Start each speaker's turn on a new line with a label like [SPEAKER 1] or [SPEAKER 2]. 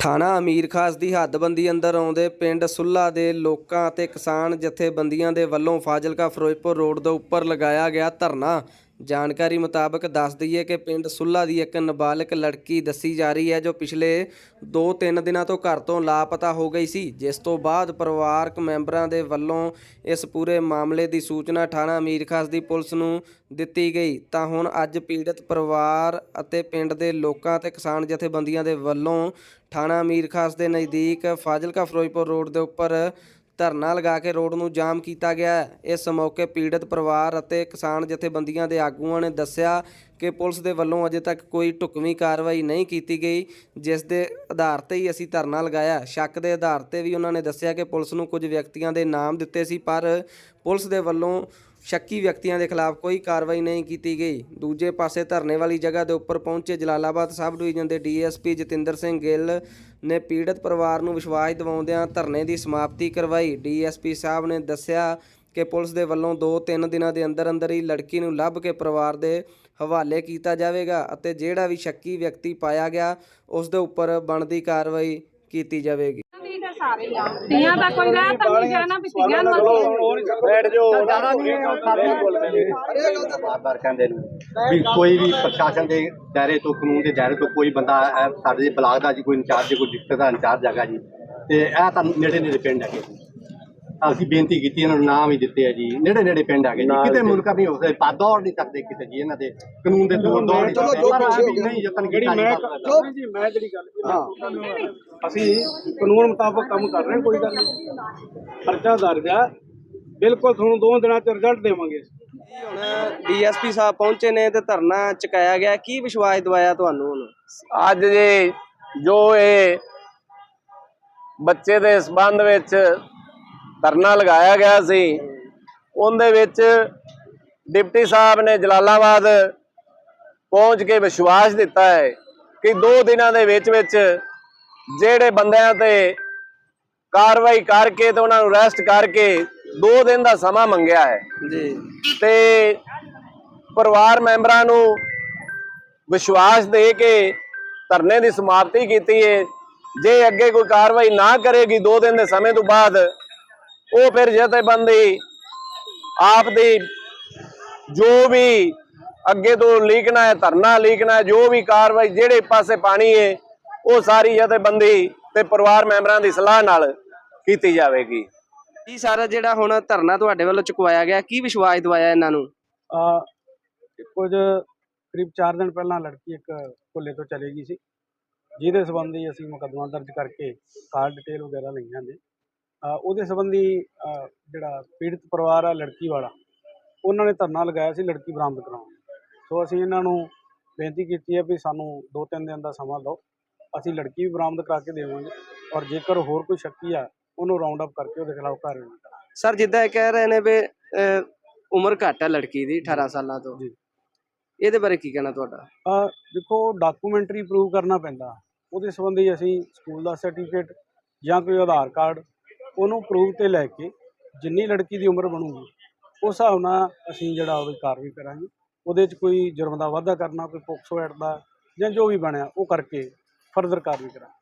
[SPEAKER 1] ਥਾਣਾ ਅਮੀਰ ਖਾਸ ਦੀ ਹੱਦਬੰਦੀ ਅੰਦਰ ਆਉਂਦੇ ਪਿੰਡ ਸੁੱਲਾ ਦੇ ਲੋਕਾਂ ਅਤੇ ਕਿਸਾਨ ਜਥੇਬੰਦੀਆਂ ਦੇ ਵੱਲੋਂ ਫਾਜ਼ਿਲਕਾ ਫਿਰੋਜ਼ਪੁਰ ਰੋਡ ਦੇ ਉੱਪਰ ਲਗਾਇਆ ਗਿਆ ਧਰਨਾ। ਜਾਣਕਾਰੀ ਮੁਤਾਬਕ ਦੱਸ ਦਈਏ ਕਿ ਪਿੰਡ ਸੁੱਲਾ ਦੀ ਇੱਕ ਨਾਬਾਲਗ ਲੜਕੀ ਦੱਸੀ ਜਾ ਰਹੀ ਹੈ ਜੋ ਪਿਛਲੇ 2-3 ਦਿਨਾਂ ਤੋਂ ਘਰ ਤੋਂ ਲਾਪਤਾ ਹੋ ਗਈ ਸੀ, ਜਿਸ ਤੋਂ ਬਾਅਦ ਪਰਿਵਾਰਕ ਮੈਂਬਰਾਂ ਦੇ ਵੱਲੋਂ ਇਸ ਪੂਰੇ ਮਾਮਲੇ ਦੀ ਸੂਚਨਾ ਥਾਣਾ ਅਮੀਰ ਖਾਸ ਦੀ ਪੁਲਿਸ ਨੂੰ ਦਿੱਤੀ ਗਈ। ਤਾਂ ਹੁਣ ਅੱਜ ਪੀੜਤ ਪਰਿਵਾਰ ਅਤੇ ਪਿੰਡ ਦੇ ਲੋਕਾਂ ਤੇ ਕਿਸਾਨ ਜਥੇਬੰਦੀਆਂ ਦੇ ਵੱਲੋਂ ਥਾਣਾ ਅਮੀਰ ਖਾਸ ਦੇ ਨਜ਼ਦੀਕ ਫਾਜ਼ਿਲਕਾ ਫਿਰੋਜ਼ਪੁਰ ਰੋਡ ਦੇ ਉੱਪਰ ਧਰਨਾ ਲਗਾ ਕੇ ਰੋਡ ਨੂੰ ਜਾਮ ਕੀਤਾ ਗਿਆ ਇਸ ਮੌਕੇ ਪੀੜਤ ਪਰਿਵਾਰ ਅਤੇ ਕਿਸਾਨ ਜਥੇਬੰਦੀਆਂ ਦੇ ਆਗੂਆਂ ਨੇ ਦੱਸਿਆ ਕਿ ਪੁਲਿਸ ਦੇ ਵੱਲੋਂ ਅਜੇ ਤੱਕ ਕੋਈ ਢੁਕਵੀਂ ਕਾਰਵਾਈ ਨਹੀਂ ਕੀਤੀ ਗਈ, ਜਿਸ ਦੇ ਆਧਾਰ ਤੇ ਹੀ ਅਸੀਂ ਧਰਨਾ ਲਗਾਇਆ। ਸ਼ੱਕ ਦੇ ਆਧਾਰ ਤੇ ਵੀ ਉਹਨਾਂ ਨੇ ਦੱਸਿਆ ਕਿ ਪੁਲਿਸ ਨੂੰ ਕੁਝ ਵਿਅਕਤੀਆਂ ਦੇ ਨਾਮ ਦਿੱਤੇ ਸੀ, ਪਰ ਪੁਲਿਸ ਦੇ ਵੱਲੋਂ ਸ਼ੱਕੀ ਵਿਅਕਤੀਆਂ ਦੇ ਖਿਲਾਫ ਕੋਈ ਕਾਰਵਾਈ ਨਹੀਂ ਕੀਤੀ ਗਈ। ਦੂਜੇ ਪਾਸੇ ਧਰਨੇ ਵਾਲੀ ਜਗ੍ਹਾ ਦੇ ਉੱਪਰ ਪਹੁੰਚੇ ਜਲਾਲਾਬਾਦ ਸਬ ਡਿਵੀਜ਼ਨ ਦੇ ਡੀਐਸਪੀ ਜਤਿੰਦਰ ਸਿੰਘ ਗਿੱਲ ਨੇ ਪੀੜਤ ਪਰਿਵਾਰ ਨੂੰ ਵਿਸ਼ਵਾਸ ਦਿਵਾਉਂਦਿਆਂ ਧਰਨੇ ਦੀ ਸਮਾਪਤੀ ਕਰਵਾਈ। ਡੀਐਸਪੀ ਸਾਹਿਬ ਨੇ ਦੱਸਿਆ ਕਿ ਪੁਲਿਸ ਦੇ ਵੱਲੋਂ 2-3 ਦਿਨਾਂ ਦੇ ਅੰਦਰ ਅੰਦਰ ਹੀ ਲੜਕੀ ਨੂੰ ਲੱਭ ਕੇ ਪਰਿਵਾਰ ਦੇ ਹਵਾਲੇ ਕੀਤਾ ਜਾਵੇਗਾ ਅਤੇ ਜਿਹੜਾ ਵੀ ਸ਼ੱਕੀ ਵਿਅਕਤੀ ਪਾਇਆ ਗਿਆ ਉਸ ਦੇ ਉੱਪਰ ਬਣਦੀ ਕਾਰਵਾਈ ਕੀਤੀ ਜਾਵੇਗੀ।
[SPEAKER 2] ਤੀਆਂ ਦਾ ਕੋਈ ਰਹਿ ਤਾਂ ਨਹੀਂ ਜਾਣਾ ਵੀ ਤੀਆਂ ਨੂੰ ਅਸੀਂ
[SPEAKER 3] ਬੈਠ ਜਾਓ। ਬਾਰ ਕਹਿੰਦੇ ਨੇ ਵੀ ਕੋਈ ਵੀ ਪ੍ਰਸ਼ਾਸਨ ਦੇ ਦਾਇਰੇ ਤੋਂ ਕਾਨੂੰਨ ਦੇ ਦਾਇਰੇ ਤੋਂ ਕੋਈ ਬੰਦਾ ਸਾਡੇ ਬਲਾਕ ਦਾ ਜੀ ਕੋਈ ਇੰਚਾਰਜ ਕੋਈ ਡਿਸਟ੍ਰਿਕਟ ਦਾ ਇੰਚਾਰਜ ਹੈਗਾ ਜੀ ਤੇ ਇਹ ਤਾਂ ਨੇੜੇ ਨੇੜੇ ਪਿੰਡ ਹੈਗੇ। ਅਸੀਂ ਬੇਨਤੀ ਕੀਤੀ ਇਹਨਾਂ ਨੂੰ ਨਾਮ ਹੀ ਦਿੱਤੇ ਆ ਜੀ। ਨੇੜੇ ਨੇੜੇ ਪਿੰਡ ਹੈਗੇ ਜੀ। ਕਿਤੇ ਮੁਲਕ ਨਹੀਂ ਹੋ ਸਕਦੇ ਪਾ ਦੌੜ ਨਹੀਂ ਸਕਦੇ ਕਿਤੇ ਜੀ ਇਹਨਾਂ ਦੇ। ਕਾਨੂੰਨ ਦੇ ਦੌੜ ਦੌੜ ਨਹੀਂ ਸਕਦੇ। ਨਹੀਂ ਯਤਨ ਕੀਤਾ ਜੀ
[SPEAKER 4] ਜੀ ਮੈਂ ਜਿਹੜੀ ਗੱਲ ਅਸੀਂ ਕਾਨੂੰਨ ਮੁਤਾਬਕ ਕੰਮ ਕਰ ਰਹੇ ਕੋਈ ਗੱਲ ਨਹੀਂ। ਪਰਚਾ ਦਰਜ ਹੈ ਬਿਲਕੁਲ ਤੁਹਾਨੂੰ ਦੋ ਦਿਨਾਂ ਚ ਰਿਜ਼ਲਟ ਦੇਵਾਂਗੇ।
[SPEAKER 1] ਹੁਣ ਡੀਐਸਪੀ ਸਾਹਿਬ ਪਹੁੰਚੇ ਨੇ ਤੇ ਧਰਨਾ ਚੁਕਾਇਆ ਗਿਆ। ਕੀ ਵਿਸ਼ਵਾਸ ਦਿਵਾਇਆ ਤੁਹਾਨੂੰ ਹੁਣ?
[SPEAKER 5] ਅੱਜ ਜੀ ਜੋ ਇਹ ਬੱਚੇ ਦੇ ਸਬੰਧ ਵਿੱਚ ਧਰਨਾ ਲਗਾਇਆ ਗਿਆ ਸੀ। ਉਹਦੇ ਵਿੱਚ ਡਿਪਟੀ ਸਾਹਿਬ ਨੇ ਜਲਾਲਾਬਾਦ ਪਹੁੰਚ ਕੇ ਵਿਸ਼ਵਾਸ ਦਿੱਤਾ ਹੈ ਕਿ ਦੋ ਦਿਨਾਂ ਦੇ ਵਿੱਚ ਵਿੱਚ ਜਿਹੜੇ ਬੰਦਿਆਂ ਤੇ ਕਾਰਵਾਈ ਕਰਕੇ ਤੇ ਉਹਨਾਂ ਨੂੰ ਅਰੈਸਟ ਕਰਕੇ ਦੋ ਦਿਨ ਦਾ ਸਮਾਂ ਮੰਗਿਆ ਹੈ।
[SPEAKER 1] ਜੀ।
[SPEAKER 5] ਤੇ ਪਰਿਵਾਰ ਮੈਂਬਰਾਂ ਨੂੰ ਵਿਸ਼ਵਾਸ ਦੇ ਕੇ ਧਰਨੇ ਦੀ ਸਮਾਪਤੀ ਕੀਤੀ ਹੈ। ਜੇ ਅੱਗੇ ਕੋਈ ਕਾਰਵਾਈ ਨਾ ਕਰੇਗੀ 2 ਦਿਨ ਦੇ ਸਮੇਂ ਤੋਂ ਬਾਅਦ ਉਹ ਫਿਰ ਜਥੇਬੰਦੀ ਆਪ ਦੀ ਜੋ ਵੀ ਅੱਗੇ ਤੋਂ ਲੀਕਣਾ ਹੈ ਧਰਨਾ ਲੀਕਣਾ ਹੈ ਜੋ ਵੀ ਕਾਰਵਾਈ ਜਿਹੜੇ ਪਾਸੇ ਪਾਣੀ ਹੈ ਉਹ ਸਾਰੀ ਜਥੇਬੰਦੀ ਤੇ ਪਰਿਵਾਰ ਮੈਂਬਰਾਂ ਦੀ ਸਲਾਹ ਨਾਲ ਕੀਤੀ ਜਾਵੇਗੀ।
[SPEAKER 1] ਕੀ ਸਾਰਾ ਜਿਹੜਾ ਹੁਣ ਧਰਨਾ ਤੁਹਾਡੇ ਵੱਲੋਂ ਚੁਕਵਾਇਆ ਗਿਆ ਕੀ ਵਿਸ਼ਵਾਸ ਦਿਵਾਇਆ ਇਹਨਾਂ ਨੂੰ?
[SPEAKER 4] ਆ ਕੁਝ ਕਰੀਬ 4 ਦਿਨ ਪਹਿਲਾਂ ਲੜਕੀ ਇੱਕ ਭੁੱਲੇ ਤੋਂ ਚਲੀ ਗਈ ਸੀ ਜਿਹਦੇ ਸੰਬੰਧੀ ਅਸੀਂ ਮੁਕੱਦਮਾ ਦਰਜ ਕਰਕੇ ਕਾਲ ਡਿਟੇਲ ਵਗੈਰਾ ਲਈਆਂ ਨੇ। ਉਹਦੇ ਸੰਬੰਧੀ ਆ, ਜਿਹੜਾ ਪੀੜਤ ਪਰਿਵਾਰ ਆ ਲੜਕੀ ਵਾਲਾ ਉਹਨਾਂ ਨੇ ਧਰਨਾ ਲਗਾਇਆ ਸੀ ਲੜਕੀ ਬਰਾਮਦ ਕਰਾਉਣ। ਸੋ ਅਸੀਂ ਇਹਨਾਂ ਨੂੰ ਬੇਨਤੀ ਕੀਤੀ ਹੈ ਵੀ ਸਾਨੂੰ 2-3 ਦਿਨ ਦਾ ਸਮਾਂ ਦਿਓ। ਅਸੀਂ ਲੜਕੀ ਵੀ ਬਰਾਮਦ ਕਰਾ ਕੇ ਦੇਵਾਂਗੇ ਔਰ ਜੇਕਰ ਹੋਰ ਕੋਈ ਸ਼ੱਕੀ ਆ ਉਹਨੂੰ ਰਾਉਂਡ ਅਪ ਕਰਕੇ ਉਹਦੇ ਖਿਲਾਫ ਕਾਰਵਾਈ ਕਰਾਂਗੇ।
[SPEAKER 1] ਸਰ ਜਿੱਦਾਂ ਇਹ ਕਹਿ ਰਹੇ ਨੇ ਵੀ ਉਮਰ ਘੱਟ ਹੈ ਲੜਕੀ ਦੀ 18 ਸਾਲਾਂ ਤੋਂ।
[SPEAKER 4] ਜੀ।
[SPEAKER 1] ਇਹਦੇ ਬਾਰੇ ਕੀ ਕਹਿਣਾ ਤੁਹਾਡਾ?
[SPEAKER 4] ਆ ਦੇਖੋ ਡਾਕੂਮੈਂਟਰੀ ਪ੍ਰੂਵ ਕਰਨਾ ਪੈਂਦਾ। ਉਹਦੇ ਸੰਬੰਧੀ ਅਸੀਂ ਸਕੂਲ ਦਾ ਸਰਟੀਫਿਕੇਟ ਜਾਂ ਕੋਈ ਆਧਾਰ ਕਾਰਡ ਉਹਨੂੰ ਪ੍ਰੂਵ ਤੇ ਲੈ ਕੇ ਜਿੰਨੀ ਲੜਕੀ ਦੀ ਉਮਰ ਬਣੂਗੀ, ਉਸ ਹਿਸਾਬ ਨਾਲ ਅਸੀਂ ਜਿਹੜਾ ਉਹਦੀ ਕਾਰਵਾਈ ਕਰਾਂਗੇ। ਉਹਦੇ 'ਚ ਕੋਈ ਜੁਰਮ ਦਾ ਵਾਧਾ ਕਰਨਾ, ਕੋਈ ਪੋਕਸੋ ਐਕਟ ਦਾ ਜਾਂ ਜੋ ਵੀ ਬਣਿਆ, ਉਹ ਕਰਕੇ ਫਰਦਰ ਕਾਰਵਾਈ ਕਰਾਂਗੇ।